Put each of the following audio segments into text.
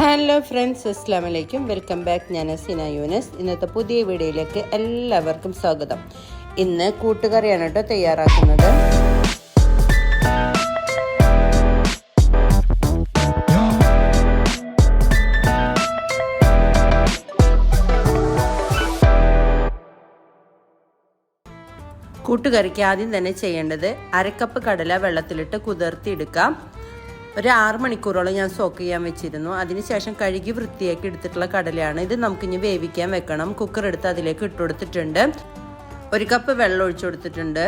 Hello friends അസ്സാം വലൈക്കും welcome back ഞാൻ അസീന യൂനസ്. ഇന്നത്തെ പുതിയ വീഡിയോയിലേക്ക് എല്ലാവർക്കും സ്വാഗതം. ഇന്ന് കൂട്ടുകറിയാണ് കേട്ടോ തയ്യാറാക്കുന്നത്. കൂട്ടുകറിക്ക് ആദ്യം തന്നെ ചെയ്യേണ്ടത് അരക്കപ്പ് കടല വെള്ളത്തിലിട്ട് കുതിർത്തിയെടുക്കാം. ഒരു ആറ് മണിക്കൂറോളം ഞാൻ സോക്ക് ചെയ്യാൻ വെച്ചിരുന്നു. അതിനുശേഷം കഴുകി വൃത്തിയാക്കി എടുത്തിട്ടുള്ള കടലയാണ് ഇത്. നമുക്കിനി വേവിക്കാൻ വെക്കണം. കുക്കർ എടുത്ത് അതിലേക്ക് ഇട്ട് കൊടുത്തിട്ടുണ്ട്. ഒരു കപ്പ് വെള്ളം ഒഴിച്ചു കൊടുത്തിട്ടുണ്ട്.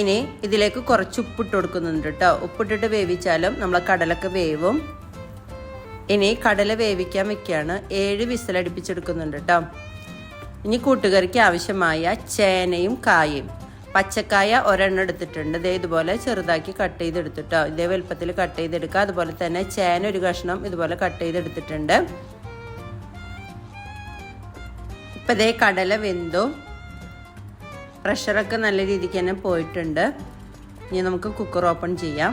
ഇനി ഇതിലേക്ക് കുറച്ച് ഉപ്പിട്ട് കൊടുക്കുന്നുണ്ട് കേട്ടോ. ഉപ്പിട്ടിട്ട് വേവിച്ചാലും നമ്മളെ കടലൊക്കെ വേവും. ഇനി കടല വേവിക്കാൻ വെക്കുകയാണ്. ഏഴ് വിസിലടിപ്പിച്ചെടുക്കുന്നുണ്ട് കേട്ടോ. ഇനി കൂട്ടുകറിക്ക് ആവശ്യമായ ചേനയും കായയും. പച്ചക്കായ ഒരെണ്ണം എടുത്തിട്ടുണ്ട്. ഇതേ ഇതുപോലെ ചെറുതാക്കി കട്ട് ചെയ്തെടുത്തിട്ടോ. ഇതേ വലുപ്പത്തിൽ കട്ട് ചെയ്തെടുക്കുക. അതുപോലെ തന്നെ ചേന ഒരു കഷ്ണം ഇതുപോലെ കട്ട് ചെയ്തെടുത്തിട്ടുണ്ട്. ഇപ്പം ഇതേ കടല വെന്തു. പ്രഷറൊക്കെ നല്ല രീതിക്ക് തന്നെ പോയിട്ടുണ്ട്. ഇനി നമുക്ക് കുക്കർ ഓപ്പൺ ചെയ്യാം.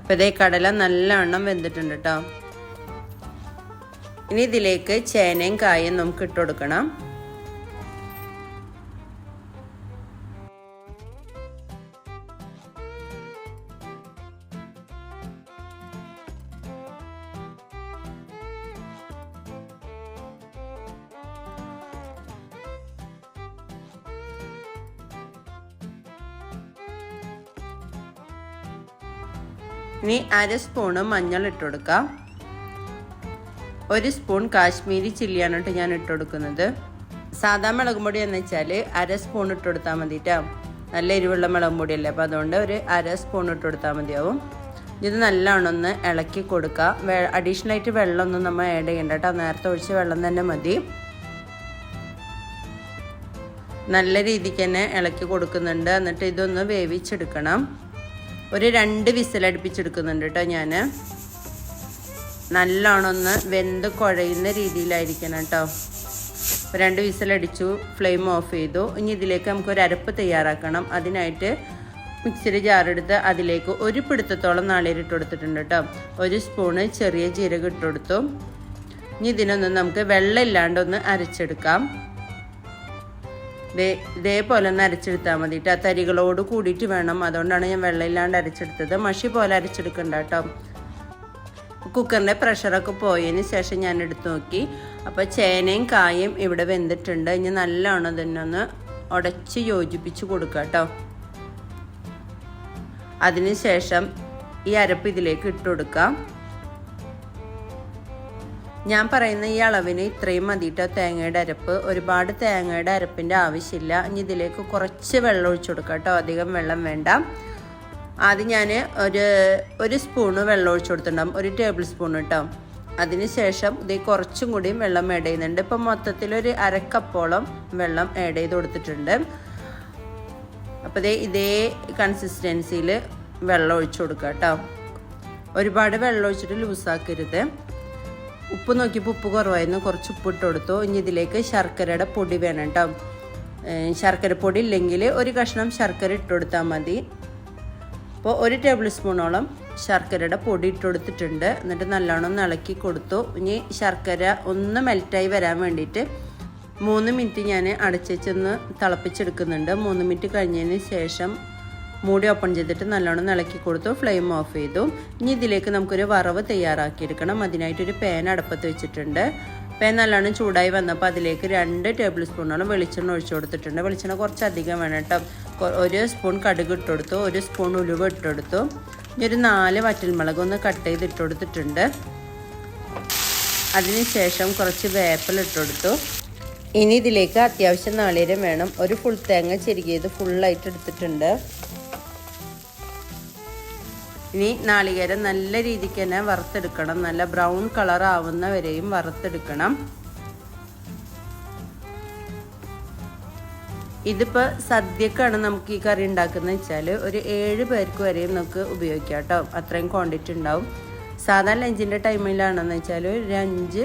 ഇപ്പം ഇതേ കടല നല്ലവണ്ണം വെന്തിട്ടുണ്ട് കേട്ടോ ഇനി ഇതിലേക്ക് ചേനയും കായും നമുക്ക് ഇട്ട് കൊടുക്കണം. ഇനി അര സ്പൂണ് മഞ്ഞൾ ഇട്ട് കൊടുക്കാം. ഒരു സ്പൂൺ കാശ്മീരി ചില്ലിയാണ് കേട്ടോ ഞാൻ ഇട്ട് കൊടുക്കുന്നത് സാധാ മുളക് പൊടി എന്ന് വെച്ചാൽ അര സ്പൂൺ ഇട്ട് കൊടുത്താൽ മതി കേട്ടോ നല്ല എരിവുള്ള മുളക് പൊടിയല്ലേ അപ്പോൾ അതുകൊണ്ട് ഒരു അര സ്പൂൺ ഇട്ട് കൊടുത്താൽ മതിയാവും. ഇത് നല്ലോണം ഒന്ന് ഇളക്കി കൊടുക്കുക. അഡീഷണൽ ആയിട്ട് വെള്ളമൊന്നും നമ്മൾ ആഡ് ചെയ്യണ്ട കേട്ടോ. നേരത്തെ ഒഴിച്ച് വെള്ളം തന്നെ മതി. നല്ല രീതിക്ക് തന്നെ ഇളക്കി കൊടുക്കുന്നുണ്ട്. എന്നിട്ട് ഇതൊന്ന് വേവിച്ചെടുക്കണം. ഒരു രണ്ട് വിസിലടുപ്പിച്ചെടുക്കുന്നുണ്ട് കേട്ടോ ഞാൻ നല്ലോണം ഒന്ന് വെന്ത് കുഴയുന്ന രീതിയിലായിരിക്കണം കേട്ടോ. രണ്ട് വിസിലടിച്ചു ഫ്ലെയിം ഓഫ് ചെയ്തു. ഇനി ഇതിലേക്ക് നമുക്ക് ഒരു അരപ്പ് തയ്യാറാക്കണം. അതിനായിട്ട് മിക്സിയുടെ ജാറെടുത്ത് അതിലേക്ക് ഒരു പിടുത്തത്തോളം നാളികേരം ഇട്ട് കൊടുത്തിട്ടുണ്ട് കേട്ടോ. ഒരു സ്പൂണ് ചെറിയ ജീരകം ഇട്ട് കൊടുത്തു. ഇനി ഇതിനൊന്ന് നമുക്ക് വെള്ളം ഇല്ലാണ്ടൊന്ന് അരച്ചെടുക്കാം. ഇതേപോലെ ഒന്ന് അരച്ചെടുത്താൽ മതി കേട്ടോ. തരികളോട് കൂടിയിട്ട് വേണം. അതുകൊണ്ടാണ് ഞാൻ വെള്ളം ഇല്ലാണ്ട് അരച്ചെടുത്തത്. മഷി പോലെ അരച്ചെടുക്കണ്ട കേട്ടോ. കുക്കറിന്റെ പ്രഷറൊക്കെ പോയതിന് ശേഷം ഞാൻ എടുത്ത് നോക്കി. അപ്പോൾ ചേനയും കായും ഇവിടെ വെന്തിട്ടുണ്ട്. ഇനി നല്ലോണം തന്നെ ഒന്ന് ഉടച്ച് യോജിപ്പിച്ച് കൊടുക്കുക കേട്ടോ. അതിനുശേഷം ഈ അരപ്പ് ഇതിലേക്ക് ഇട്ട് കൊടുക്കാം. ഞാൻ പറയുന്ന ഈ അളവിന് ഇത്രയും മതിയിട്ടോ തേങ്ങയുടെ അരപ്പ്. ഒരുപാട് തേങ്ങയുടെ അരപ്പിന്റെ ആവശ്യമില്ല. ഇനി ഇതിലേക്ക് കുറച്ച് വെള്ളം ഒഴിച്ചു കൊടുക്കാം കേട്ടോ. അധികം വെള്ളം വേണ്ട. ആദ്യം ഞാൻ ഒരു ഒരു സ്പൂണ് വെള്ളം ഒഴിച്ചു കൊടുത്തിട്ടുണ്ടാകും ഒരു ടേബിൾ സ്പൂൺ കേട്ടോ. അതിനുശേഷം ഇത് കുറച്ചും കൂടിയും വെള്ളം ആഡ് ചെയ്യുന്നുണ്ട്. ഇപ്പം മൊത്തത്തിലൊരു അരക്കപ്പോളം വെള്ളം ആഡ് ചെയ്ത് കൊടുത്തിട്ടുണ്ട്. അപ്പോൾ ഇതേ ഇതേ കൺസിസ്റ്റൻസിയിൽ വെള്ളം ഒഴിച്ചു കൊടുക്കുക കേട്ടോ. ഒരുപാട് വെള്ളം ഒഴിച്ചിട്ട് ലൂസാക്കരുത്. ഉപ്പ് നോക്കിയപ്പോൾ ഉപ്പ് കുറവായിരുന്നു. കുറച്ച് ഉപ്പ് ഇട്ട് കൊടുത്തു. ഇനി ഇതിലേക്ക് ശർക്കരയുടെ പൊടി വേണം കേട്ടോ. ശർക്കര പൊടി ഇല്ലെങ്കിൽ ഒരു കഷ്ണം ശർക്കര ഇട്ട് കൊടുത്താൽ മതി. അപ്പോൾ ഒരു ടേബിൾ സ്പൂണോളം ശർക്കരയുടെ പൊടി ഇട്ട് കൊടുത്തിട്ടുണ്ട്. എന്നിട്ട് നല്ലോണം ഇളക്കി കൊടുത്തു. ഇനി ശർക്കര ഒന്ന് മെൽറ്റായി വരാൻ വേണ്ടിയിട്ട് മൂന്ന് മിനിറ്റ് ഞാൻ അടച്ചൊന്ന് തിളപ്പിച്ചെടുക്കുന്നുണ്ട്. മൂന്ന് മിനിറ്റ് കഴിഞ്ഞതിന് ശേഷം മൂടി ഓപ്പൺ ചെയ്തിട്ട് നല്ലോണം ഇളക്കി കൊടുത്തു. ഫ്ലെയിം ഓഫ് ചെയ്തു. ഇനി ഇതിലേക്ക് നമുക്കൊരു വറവ് തയ്യാറാക്കിയെടുക്കണം. അതിനായിട്ടൊരു പാൻ അടുപ്പത്ത് വെച്ചിട്ടുണ്ട്. പാൻ നല്ലോണം ചൂടായി വന്നപ്പോൾ അതിലേക്ക് രണ്ട് ടേബിൾ സ്പൂണോളം വെളിച്ചെണ്ണ ഒഴിച്ചു കൊടുത്തിട്ടുണ്ട്. വെളിച്ചെണ്ണ കുറച്ചധികം വേണം കേട്ടോ. ഒരു സ്പൂൺ കടുക് ഇട്ടെടുത്തു ഒരു സ്പൂൺ ഉലുവ ഇട്ടെടുത്തു. ഇനി ഒരു നാല് വറ്റൽമുളക് ഒന്ന് കട്ട് ചെയ്ത് ഇട്ടെടുത്തിട്ടുണ്ട് അതിനുശേഷം കുറച്ച് വേപ്പൽ ഇട്ടെടുത്തു. ഇനി ഇതിലേക്ക് അത്യാവശ്യം നാളികേരം വേണം. ഒരു ഫുൾ തേങ്ങ ചെരുകിയത് ഫുള്ളായിട്ട് എടുത്തിട്ടുണ്ട്. ഇനി നാളികേരം നല്ല രീതിക്ക് തന്നെ വറുത്തെടുക്കണം. നല്ല ബ്രൗൺ കളർ ആവുന്ന വരെയും വറുത്തെടുക്കണം. ഇതിപ്പോൾ സദ്യക്കാണ് നമുക്ക് ഈ കറി ഉണ്ടാക്കുന്നത് വെച്ചാൽ ഒരു ഏഴ് പേർക്ക് വരെയും നമുക്ക് ഉപയോഗിക്കാം കേട്ടോ. അത്രയും ക്വാണ്ടിറ്റി ഉണ്ടാവും. സാധാരണ ലഞ്ചിന്റെ ടൈമിലാണെന്ന് വെച്ചാൽ ഒരു അഞ്ച്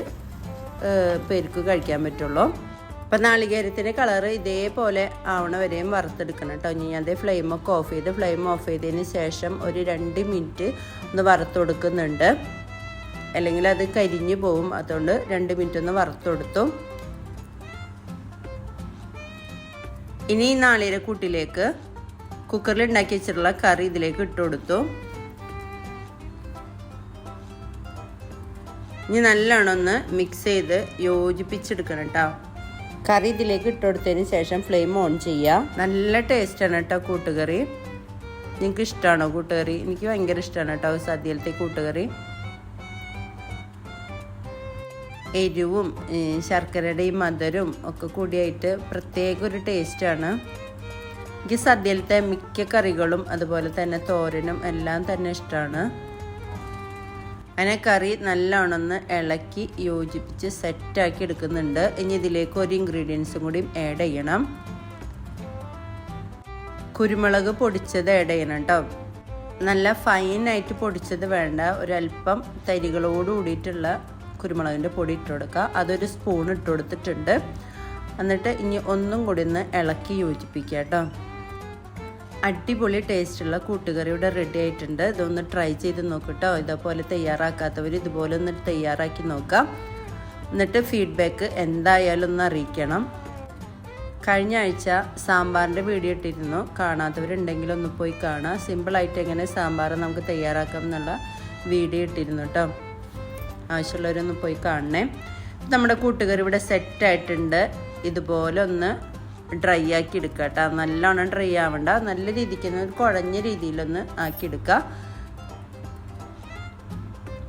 പേർക്ക് കഴിക്കാൻ പറ്റുള്ളൂ. അപ്പം നാളികേരത്തിന്റെ കളറ് ഇതേപോലെ ആവണ വരെയും വറുത്തെടുക്കണം കേട്ടോ. ഇനി ഞാൻ ഫ്ലെയിമൊക്കെ ഓഫ് ചെയ്ത് ഫ്ലെയിം ഓഫ് ചെയ്തതിന് ശേഷം ഒരു രണ്ട് മിനിറ്റ് ഒന്ന് വറുത്ത് കൊടുക്കുന്നുണ്ട്. അല്ലെങ്കിൽ അത് കരിഞ്ഞു പോവും. അതുകൊണ്ട് രണ്ട് മിനിറ്റ് ഒന്ന് വറുത്ത് ഇനി ഈ നാളികേര കൂട്ടിലേക്ക് കുക്കറിൽ ഉണ്ടാക്കി വെച്ചിട്ടുള്ള കറി ഇതിലേക്ക് ഇട്ട് കൊടുത്തു. ഇനി നല്ലോണം ഒന്ന് മിക്സ് ചെയ്ത് യോജിപ്പിച്ചെടുക്കണം കേട്ടോ കറി ഇതിലേക്ക് ഇട്ട് കൊടുത്തതിന് ശേഷം ഫ്ലെയിം ഓൺ ചെയ്യുക നല്ല ടേസ്റ്റാണ് കേട്ടോ കൂട്ടുകറി. നിങ്ങൾക്ക് ഇഷ്ടമാണോ കൂട്ടുകറി? എനിക്ക് ഭയങ്കര ഇഷ്ടമാണ് കേട്ടോ സദ്യയിലത്തെ കൂട്ടുകറി. എരിവും ശർക്കരയുടെയും മധുരവും ഒക്കെ കൂടിയായിട്ട് പ്രത്യേക ഒരു ടേസ്റ്റാണ്. എനിക്ക് സദ്യയിലത്തെ മിക്ക കറികളും അതുപോലെ തന്നെ തോരനും എല്ലാം തന്നെ ഇഷ്ടമാണ് അങ്ങനെ കറി നല്ലോണമെന്ന് ഇളക്കി യോജിപ്പിച്ച് സെറ്റാക്കി എടുക്കുന്നുണ്ട്. ഇനി ഇതിലേക്ക് ഒരു ഇൻഗ്രീഡിയൻസും കൂടി ആഡ് ചെയ്യണം. കുരുമുളക് പൊടിച്ചത് ആഡ് ചെയ്യണം കേട്ടോ നല്ല ഫൈനായിട്ട് പൊടിച്ചത് വേണ്ട. ഒരല്പം തരികളോട് കൂടിയിട്ടുള്ള കുരുമുളകിന്റെ പൊടി ഇട്ട് കൊടുക്കുക. അതൊരു സ്പൂൺ ഇട്ട് കൊടുത്തിട്ടുണ്ട്. എന്നിട്ട് ഇനി ഒന്നും കൂടി ഒന്ന് ഇളക്കി യോജിപ്പിക്കുക കേട്ടോ. അടിപൊളി ടേസ്റ്റുള്ള കൂട്ടുകറി ഇവിടെ റെഡി ആയിട്ടുണ്ട്. ഇതൊന്ന് ട്രൈ ചെയ്ത് നോക്കട്ടോ ഇതേപോലെ തയ്യാറാക്കാത്തവർ ഇതുപോലെ ഒന്ന് തയ്യാറാക്കി നോക്കാം എന്നിട്ട് ഫീഡ്ബാക്ക് എന്തായാലും ഒന്ന് അറിയിക്കണം. കഴിഞ്ഞ ആഴ്ച സാമ്പാറിന്റെ വീഡിയോ ഇട്ടിരുന്നു. കാണാത്തവരുണ്ടെങ്കിൽ ഒന്ന് പോയി കാണാം സിമ്പിളായിട്ട് എങ്ങനെ സാമ്പാർ നമുക്ക് തയ്യാറാക്കാം എന്നുള്ള വീഡിയോ ഇട്ടിരുന്നു കേട്ടോ. ആവശ്യമുള്ളവരൊന്ന് പോയി കാണണേ. നമ്മുടെ കൂട്ടുകാർ ഇവിടെ സെറ്റായിട്ടുണ്ട്. ഇതുപോലെ ഒന്ന് ഡ്രൈ ആക്കി എടുക്കുക കേട്ടോ. നല്ലോണം ഡ്രൈ ആവണ്ട. നല്ല രീതിക്ക് ഒരു കുഴഞ്ഞ രീതിയിലൊന്ന് ആക്കി എടുക്കുക.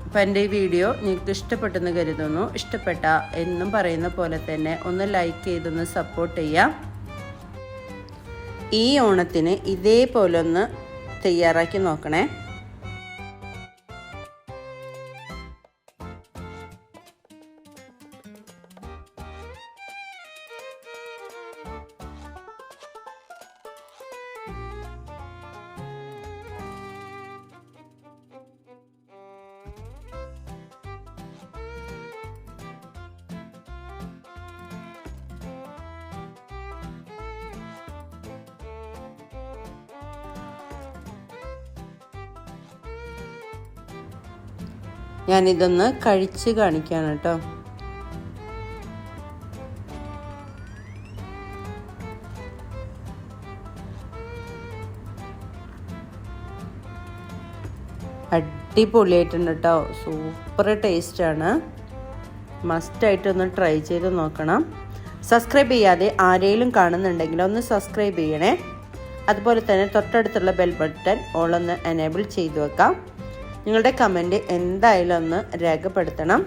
അപ്പം എന്റെ ഈ വീഡിയോ നിങ്ങൾക്ക് ഇഷ്ടപ്പെട്ടെന്ന് കരുതുന്നു. ഇഷ്ടപ്പെട്ട എന്നും പറയുന്ന പോലെ തന്നെ ഒന്ന് ലൈക്ക് ചെയ്തൊന്ന് സപ്പോർട്ട് ചെയ്യാം. ഈ ഓണത്തിന് ഇതേപോലെ ഒന്ന് തയ്യാറാക്കി നോക്കണേ. ഞാനിതൊന്ന് കഴിച്ച് കാണിക്കാണ് കേട്ടോ. അടിപൊളിയായിട്ടുണ്ട് കേട്ടോ. സൂപ്പർ ടേസ്റ്റാണ്. മസ്റ്റായിട്ടൊന്ന് ട്രൈ ചെയ്ത് നോക്കണം. സബ്സ്ക്രൈബ് ചെയ്യാതെ ആരെങ്കിലും കാണുന്നുണ്ടെങ്കിൽ ഒന്ന് സബ്സ്ക്രൈബ് ചെയ്യണേ. അതുപോലെ തന്നെ തൊട്ടടുത്തുള്ള ബെൽ ബട്ടൺ ഓളൊന്ന് എനേബിൾ ചെയ്തു വെക്കാം. നിങ്ങളുടെ കമന്റ് എന്തായാലും ഒന്ന് രേഖപ്പെടുത്തണം.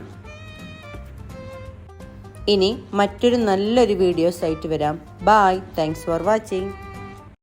ഇനി മറ്റൊരു നല്ലൊരു വീഡിയോസ് ആയിട്ട് വരാം. Bye thanks for watching